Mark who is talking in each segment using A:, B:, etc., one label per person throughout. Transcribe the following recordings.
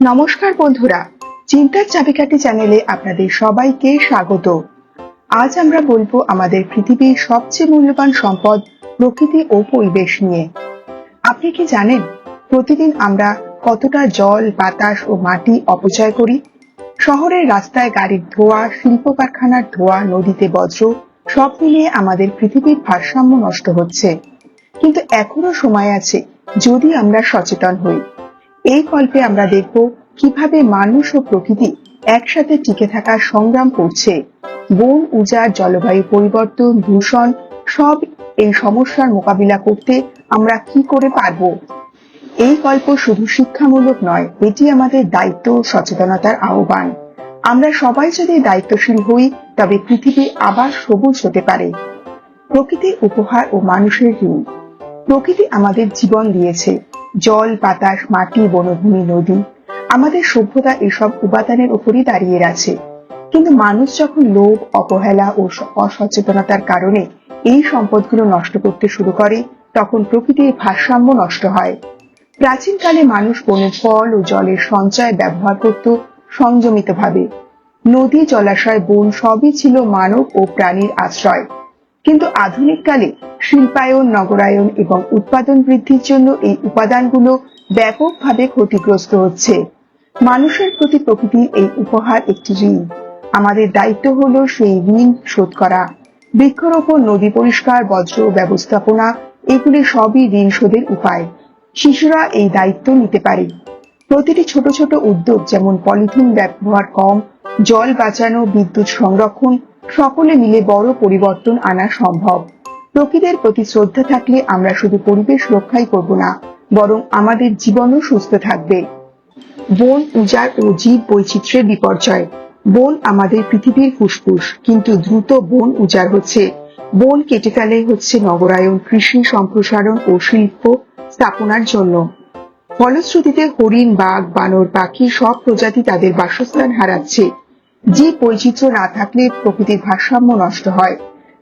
A: নমস্কার বন্ধুরা, চিন্তার চাবিকাঠি চ্যানেলে আপনাদের সবাইকে স্বাগত। আজ আমরা বলব আমাদের পৃথিবীর সবচেয়ে মূল্যবান সম্পদ প্রকৃতি ও পরিবেশ নিয়ে। আপনি কি জানেন প্রতিদিন আমরা কতটা জল, বাতাস ও মাটি অপচয় করি? শহরের রাস্তায় গাড়ির ধোঁয়া শিল্প কারখানার ধোঁয়া, নদীতে বজ্র, সব মিলিয়ে আমাদের পৃথিবীর ভারসাম্য নষ্ট হচ্ছে। কিন্তু এখনও সময় আছে যদি আমরা সচেতন হই। এই গল্পে আমরা দেখব কীভাবে মানুষ ও প্রকৃতি একসাথে টিকে থাকার সংগ্রাম করছে। বন, উজাড়, জলবায়ু পরিবর্তন, দূষণ, সব এই সমস্যার মোকাবিলা করতে আমরা কি করে পারব? এই গল্প শুধু শিক্ষামূলক নয়, এটি আমাদের দায়িত্ব সচেতনতার আহ্বান। আমরা সবাই যদি দায়িত্বশীল হই, তবে পৃথিবী আবার সবুজ হতে পারে। প্রকৃতির উপহার ও মানুষের ঋণ। প্রকৃতি আমাদের জীবন দিয়েছে। জল, বাতাস, মাটি, বনভূমি, নদী। আমাদের সভ্যতা এসব উপাদানের উপরই দাঁড়িয়ে আছে। কিন্তু মানুষ যখন লোভ, অবহেলা ও অসচেতনতার কারণে এই সম্পদগুলো নষ্ট করতে শুরু করে, তখন প্রকৃতির ভারসাম্য নষ্ট হয়। প্রাচীনকালে মানুষ বনের ফল ও জলের সঞ্চয় ব্যবহার করত সংযমিতভাবে। নদী, জলাশয়, বন সবই ছিল মানব ও প্রাণীর আশ্রয়। কিন্তু আধুনিক কালে শিল্পায়ন, নগরায়ন এবং উৎপাদন বৃদ্ধির জন্য এই উপাদানগুলো ব্যাপকভাবে ক্ষতিগ্রস্ত হচ্ছে। মানুষের প্রতি প্রকৃতির এই উপহার একটি ঋণ। আমাদের দায়িত্ব হলো সেই ঋণ শোধ করা। বৃক্ষরোপণ, নদী পরিষ্কার বজ্র ব্যবস্থাপনা, এগুলি সবই ঋণ শোধের উপায়। শিশুরা এই দায়িত্ব নিতে পারে। প্রতিটি ছোট ছোট উদ্যোগ যেমন পলিথিন ব্যবহার কম, জল বাঁচানো, বিদ্যুৎ সংরক্ষণ সকলে মিলে বড় পরিবর্তন আনা সম্ভব। প্রকৃতির প্রতি শ্রদ্ধা থাকলে আমরা শুধু পরিবেশ রক্ষাই করব না, বরং আমাদের জীবনও সুস্থ থাকবে। বন, উজাড় ও জীব বৈচিত্র্যের বিপর্যয়। বন আমাদের পৃথিবীর ফুসফুস, কিন্তু দ্রুত বন উজাড় হচ্ছে। বন কেটে ফেলে হচ্ছে নগরায়ন কৃষি, সম্প্রসারণ ও শিল্প স্থাপনার জন্য। ফলশ্রুতিতে হরিণ, বাঘ, বানর, পাখি সব প্রজাতি তাদের বাসস্থান হারাচ্ছে। জীব বৈচিত্র্য না থাকলে প্রকৃতির ভারসাম্য নষ্ট হয়।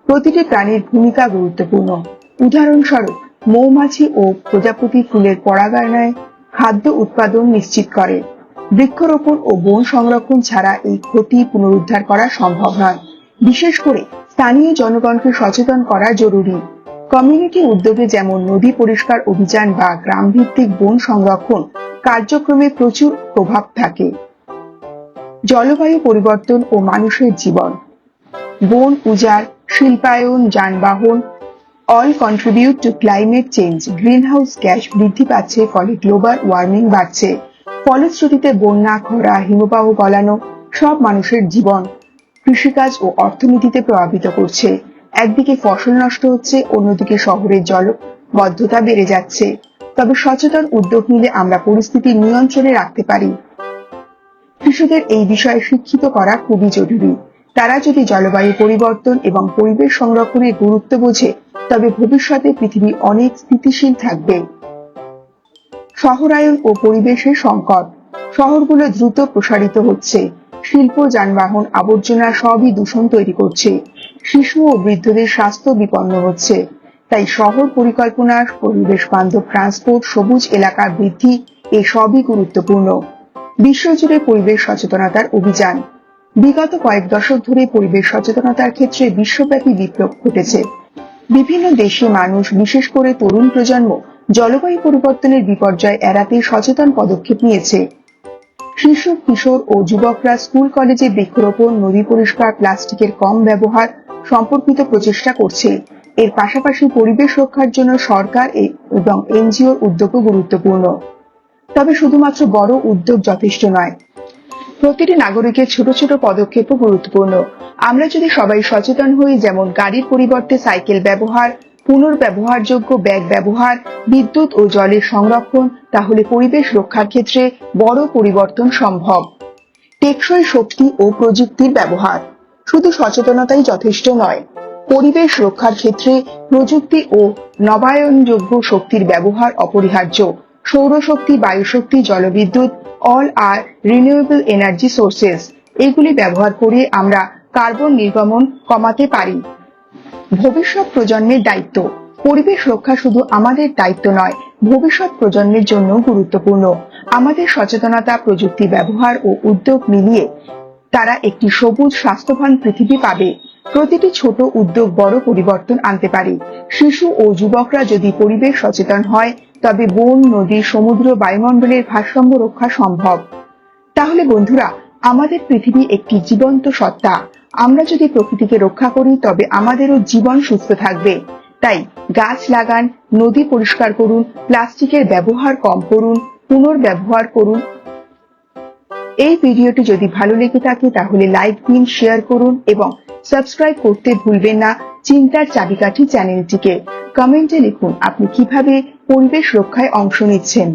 A: প্রতিটি প্রাণীর ভূমিকা গুরুত্বপূর্ণ। উদাহরণস্বরূপ, মৌমাছি ও প্রজাপতি ফুলের পরাগায়নায় খাদ্য উৎপাদন নিশ্চিত করে। বৃক্ষরোপণ ও বন সংরক্ষণ ছাড়া এই ক্ষতি পুনরুদ্ধার করা সম্ভব নয়। বিশেষ করে স্থানীয় জনগণকে সচেতন করা জরুরি। কমিউনিটি উদ্যোগে যেমন নদী পরিষ্কার অভিযান বা গ্রামভিত্তিক বন সংরক্ষণ, কার্যক্রমে প্রচুর প্রভাব থাকে। জলবায়ু পরিবর্তন ও মানুষের জীবন। বন, উজাড়, শিল্পায়ন, যানবাহন all contribute to climate change greenhouse gas বৃদ্ধি পাচ্ছে, ফলে গ্লোবাল ওয়ার্মিং বাড়ছে। ফলশ্রুতিতে বন্যা, খরা, হিমবাহ গলানো, সব মানুষের জীবন কৃষিকাজ ও অর্থনীতিতে প্রভাবিত করছে। একদিকে ফসল নষ্ট হচ্ছে, অন্যদিকে শহরের জলবদ্ধতা বেড়ে যাচ্ছে। তবে সচেতন উদ্যোগ নিলে আমরা পরিস্থিতি নিয়ন্ত্রণে রাখতে পারি। শিশুদের এই বিষয়ে শিক্ষিত করা খুবই জরুরি। তারা যদি জলবায়ু পরিবর্তন এবং পরিবেশ সংরক্ষণের গুরুত্ব বোঝে, তবে ভবিষ্যতে পৃথিবী অনেক স্থিতিশীল থাকবে। শহরায়ন ও পরিবেশের সংকট। শহরগুলো দ্রুত প্রসারিত হচ্ছে। শিল্প, যানবাহন, আবর্জনা সবই দূষণ তৈরি করছে। শিশু ও বৃদ্ধদের স্বাস্থ্য বিপন্ন হচ্ছে। তাই শহর পরিকল্পনা, পরিবেশ বান্ধব, ট্রান্সপোর্ট, সবুজ এলাকা বৃদ্ধি, এ সবই গুরুত্বপূর্ণ। বিশ্বজুড়ে পরিবেশ সচেতনতার অভিযান। বিগত কয়েক দশক ধরে পরিবেশ সচেতনতার ক্ষেত্রে বিশ্বব্যাপী বিপ্লব ঘটেছে। বিভিন্ন দেশে মানুষ, বিশেষ করে তরুণ প্রজন্ম, জলবায়ু পরিবর্তনের বিপর্যয় এড়াতে সচেতন পদক্ষেপ নিয়েছে। শিশু, কিশোর ও যুবকরা স্কুল, কলেজে বৃক্ষরোপণ, নদী পরিষ্কার, প্লাস্টিকের কম ব্যবহার সম্পর্কিত প্রচেষ্টা করছে। এর পাশাপাশি পরিবেশ রক্ষার জন্য সরকার এবং এনজিওর উদ্যোগও গুরুত্বপূর্ণ। তবে শুধুমাত্র বড় উদ্যোগ যথেষ্ট নয়। প্রতিটি নাগরিকের ছোট ছোট পদক্ষেপও গুরুত্বপূর্ণ। আমরা যদি সবাই সচেতন হই, যেমন গাড়ির পরিবর্তে সাইকেল ব্যবহার, পুনর্ব্যবহারযোগ্য ব্যাগ ব্যবহার, বিদ্যুৎ ও জলের সংরক্ষণ, তাহলে পরিবেশ রক্ষার ক্ষেত্রে বড় পরিবর্তন সম্ভব। টেকসই শক্তি ও প্রযুক্তির ব্যবহার। শুধু সচেতনতাই যথেষ্ট নয়, পরিবেশ রক্ষার ক্ষেত্রে প্রযুক্তি ও নবায়নযোগ্য শক্তির ব্যবহার অপরিহার্য। সৌরশক্তি, বায়ুশক্তি, জলবিদ্যুৎ, all are renewable energy sources এগুলি ব্যবহার করে আমরা কার্বন নির্গমন কমাতে পারি। ভবিষ্যৎ প্রজন্মের দায়িত্ব। পরিবেশ রক্ষা শুধু আমাদের দায়িত্ব নয়, ভবিষ্যৎ প্রজন্মের জন্য গুরুত্বপূর্ণ। আমাদের সচেতনতা, প্রযুক্তি ব্যবহার ও উদ্যোগ মিলিয়ে তারা একটি সবুজ, স্বাস্থ্যবান পৃথিবী পাবে। প্রতিটি ছোট উদ্যোগ বড় পরিবর্তন আনতে পারে। শিশু ও যুবকরা যদি পরিবেশ সচেতন হয় তবে বন, নদী, সমুদ্র, বায়ুমণ্ডলের ভারসাম্য রক্ষা সম্ভব। তাহলে বন্ধুরা, আমাদের পৃথিবী একটি জীবন্ত সত্তা। আমরা যদি প্রকৃতিকে রক্ষা করি, তবে আমাদেরও জীবন সুস্থ থাকবে। তাই গাছ লাগান, নদী পরিষ্কার করুন, প্লাস্টিকের ব্যবহার কম করুন, পুনর্ব্যবহার করুন। এই ভিডিওটি যদি ভালো লেগে থাকে, তাহলে লাইক দিন, শেয়ার করুন এবং সাবস্ক্রাইব করতে ভুলবেন না চিন্তার চাবিকাঠি চ্যানেলটিকে। কমেন্টে লিখুন, আপনি কীভাবে পরিবেশ রক্ষায় অংশ নিচ্ছেন।